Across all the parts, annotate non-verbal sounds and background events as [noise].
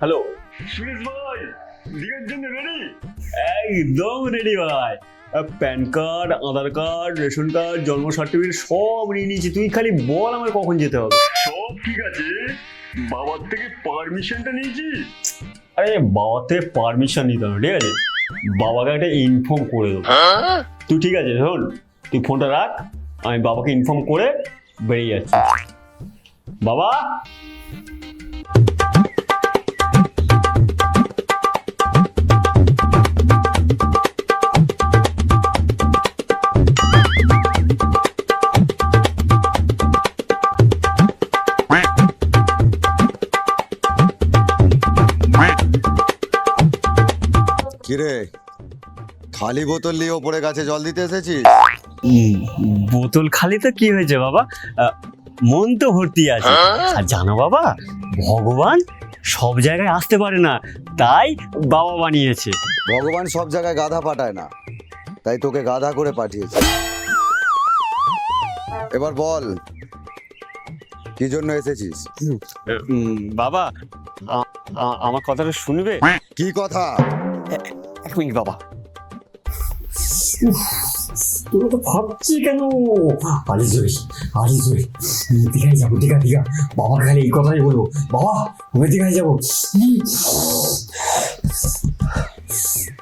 Hello. Suresh ভাই দিঘার জন্য রেডি একদম রেডি ভাই। PAN card Aadhaar card ration card জন্ম সার্টিফিকেট সব নিয়ে নিয়েছি। তুই খালি বল আমার কখন যেতে হবে। সব ঠিক আছে। বাবার থেকে পারমিশনটা নিয়েছি। আরে বাবাতে পারমিশন নিতে হবে ঠিক আছে? বাবাকে একটা ইনফর্ম করে দেবো। তুই ঠিক আছে শোন তুই ফোনটা রাখ আমি বাবাকে ইনফর্ম করে বেরিয়ে যাচ্ছি। বাবা? কিরে খালি বোতল নিয়ে ওপরে গাছে জল দিতে এসেছিস? বোতল খালি তো কি হয়েছে বাবা? মন তো ভর্তি আছে। আর জানো বাবা ভগবান সব জায়গায় আসতে পারে না তাই বাবা বানিয়েছে। ভগবান সব জায়গায় গাধা পাঠায় না তাই তোকে গাধা করে পাঠিয়েছে। এবার বল কি জন্য এসেছিস? বাবা আমার কথাটা শুনবে? কি কথা? এক মিনিট বাবা? তোরা তো ভাবছি কেন? আরে জয় আরে জয় দীঘায় যাব দীঘা দীঘা। বাবা খালি এই কথাই বলব। বাবা আমি দীঘায় যাব।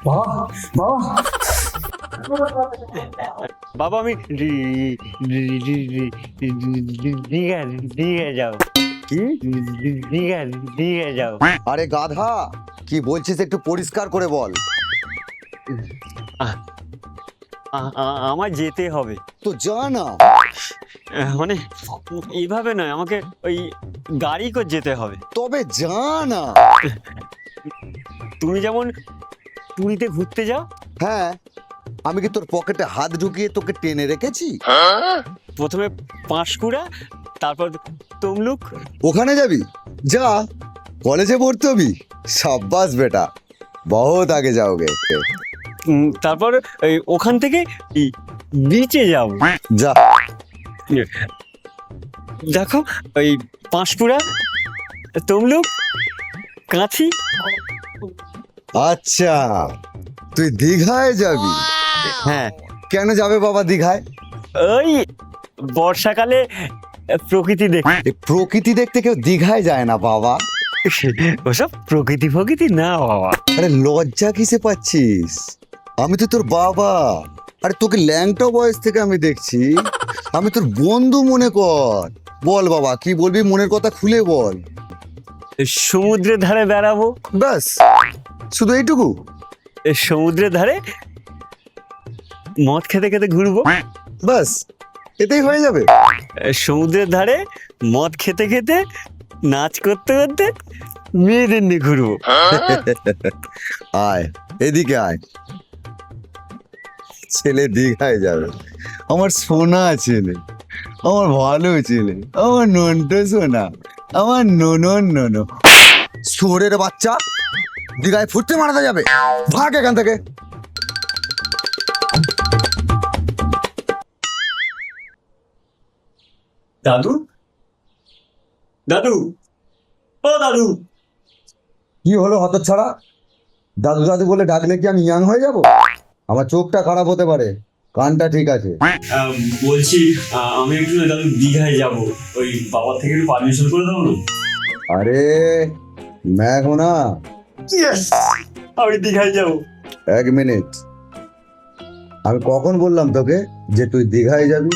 বাবা বাবা। বাবা আমি দি- দি- দি- দি- দি- দি- দীঘা দীঘা যাব। কি? দীঘা দীঘা যাব। আরে গাধা কি বলছিস একটু পরিষ্কার করে বল। আমার যেতে হবে। তো যা না। মানে এইভাবে নয় আমাকে ওই গাড়ি করে যেতে হবে। তবে যা না। তুমি যেমন পুরীতে ঘুরতে যাও। হ্যাঁ আমি কি তোর পকেটে হাত ঢুকিয়ে তোকে টেনে রেখেছি? প্রথমে পাঁশকুড়া তারপর তমলুক। ওখানে যাবি? যা কলেজে পড়তে হবি। সাব্বাস বেটা বহুত আগে যাওগে। তারপর এই ওখান থেকে বিচে যাও যা। দেখো ওই পাঁশকুড়া তমলুক কাঁথি। আচ্ছা তুই দীঘায় যাবি? হ্যাঁ। কেন যাবে বাবা দীঘায়? ওই বর্ষাকালে প্রকৃতি দেখতে প্রকৃতি দেখতে কেউ দীঘায় যায় না বাবা। ওসব প্রকৃতি প্রকৃতি না বাবা। আরে লজ্জা কিসে পাচ্ছিস? আমি তো তোর বাবা। আরে তোকে ল্যাংটা বয়স থেকে আমি দেখছি। আমি তোর বন্ধু মনে কর। বল বাবা কি বলবি মনের কথা খুলে বল। সমুদ্রের ধারে বেড়াবো? ব্যাস শুধু এইটুকু? এ সমুদ্রের ধারে মদ খেতে খেতে ঘুরবো? ব্যাস এতেই হয়ে যাবে। এ সমুদ্রের ধারে মদ খেতে খেতে নাচ করতে করতে মেয়েদের নিয়ে ঘুরবো। আয় এদিকে আয়। ছেলে দীঘায় যাবে। আমার সোনা ছেলে আমার ভালো ছেলে আমার নন্টো সোনা আমার ননন ননো। সোরের বাচ্চা দীঘায় ফুটতে মারাতে যাবে। ভাগ এখান থেকে। দাদু? দাদু? ও দাদু! কি হলো হতচ্ছাড়া? দাদু দাদু বলে ডাকলে কি আমি ইয়াং হয়ে যাব? আমার চোখটা খারাপ হতে পারে কানটা ঠিক আছে। বলছি আমি একটু না দাদু দীঘায় যাব। ওই বাবার থেকে একটু পারমিশন করে দাও না? আরে ম্যাঘ না আমি দীঘায় যাব। এক মিনিট। আমি কখন বললাম তোকে যে তুই দীঘায় যাবি?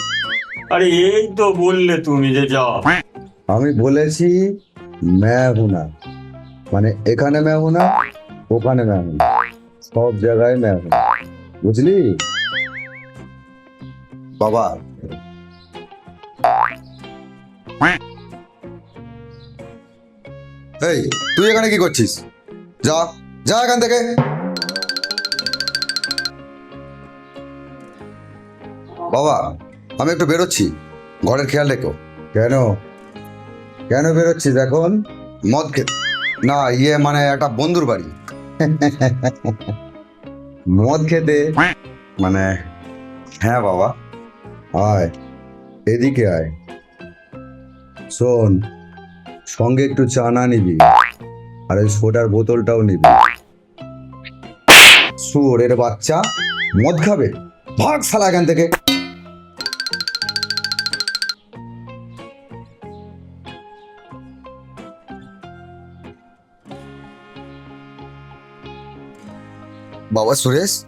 আরে এই তো বললে তুমি যে যাও। আমি বলেছি ম্যাহুনা মানে এখানে ম্যাহুনা ওখানে ম্যাহুনা সব জায়গায় ম্যাহুনা বুঝলি? বাবা। এই, তুই এখানে কি করছিস? যা যা এখান থেকে। বাবা, আমি একটু বেরোচ্ছি। ঘরের খেয়াল রেখো। কেন? কেন বেরোচ্ছিস এখন? মদ খে না ইয়ে মানে একটা বন্ধুর বাড়ি। [laughs] মদ খেতে? মানে হ্যাঁ বাবা। আয়, এদিকে আয়। শোন, সঙ্গে একটু চানা নিবি, আর ওই সোডার বোতলটাও নিবি। শুয়োরের বাচ্চা মদ খাবে? ভাগ শালা এখান থেকে। বাবা সুরেশ,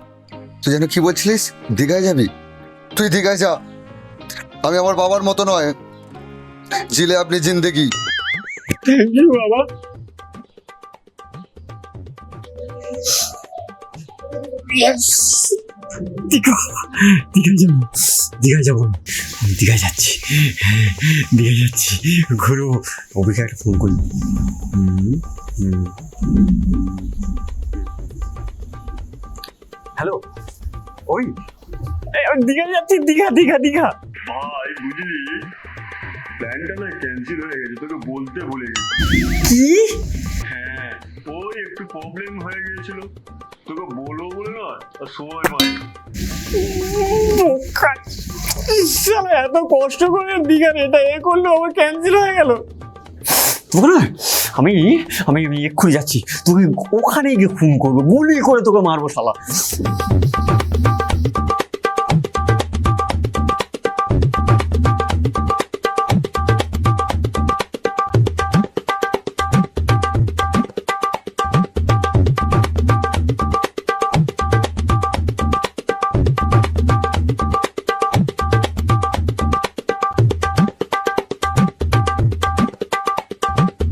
তুই যেন কি বলছিলিস? দীঘায় যাবি? তুই দীঘায় যা। আমি আমার বাবার মতো নয়। জিলে আপনি জিন্দেগি। বাবা। দীঘা। দীঘা যাব। দীঘা যাব। আমি যাচ্ছি। ঘুরবো। একটা ফোন করি। এই, ওই দীঘা যাচ্ছি দীঘা দীঘা দীঘা। ভাই বুঝলি? প্ল্যানটা না ক্যান্সেল হয়ে গেছে তোকে বলতে ভুলে গেছি। কি? হ্যাঁ ওই একটু প্রবলেম হয়ে গিয়েছিল। তোকে বলব বলে না আর সময় পাই এত কষ্ট করে দীঘার এটা এ করল আমার ক্যান্সেল হয়ে গেল। না আমি আমি আমি এক্ষুনি যাচ্ছি। তুমি ওখানে গিয়ে খুন করব, গুলি করে তোকে মারবো শালা।